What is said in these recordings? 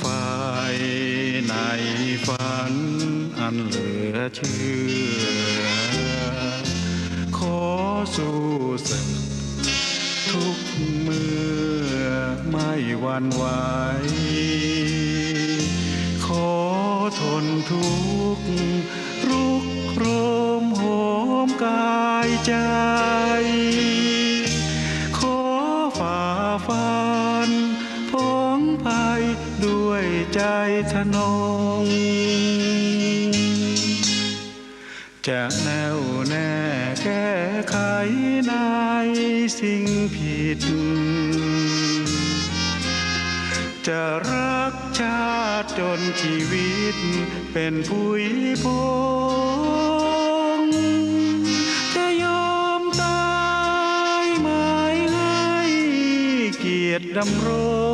ฝ่าในฝันอันเหลือเชื่อ ขอสู้สึกทุกเมื่อไม่หวั่นไหวขอทนทุกข์รุกโรมโหมกา ใจทนง จะแน่วแน่แก้ไขในสิ่งผิด จะรักชาติจนชีวิตเป็นผุยพงจะยอมตายหมายให้เกียรติดำรง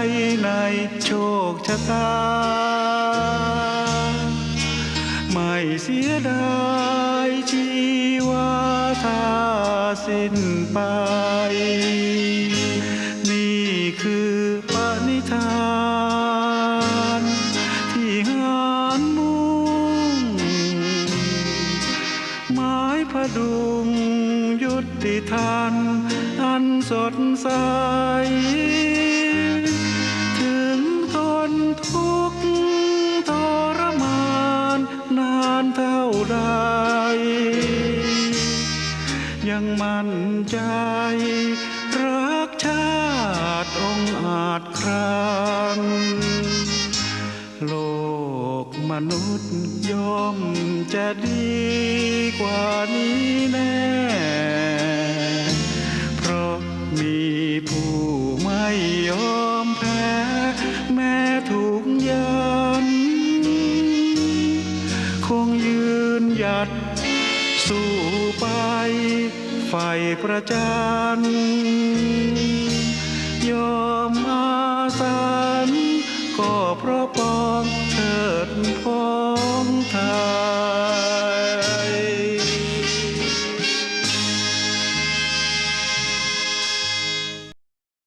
ใจในโชคชะตา ไม่เสียดายชีวาถ้าสิ้นไปนี่คือปณิธานที่หานมุ่งไม้พดุงยุติธานอันสดใส มั่นใจ รักชาติองอาจครานโลกมนุษย์ย่อมจะดีกว่านี้แน่ เพราะมีผู้ไม่ยอมแพ้ แม้ถูกยัน คงยืนหยัดสู้ไป ไฟประจันยอมอาสันก็เพราะปองเถิดพ้องไท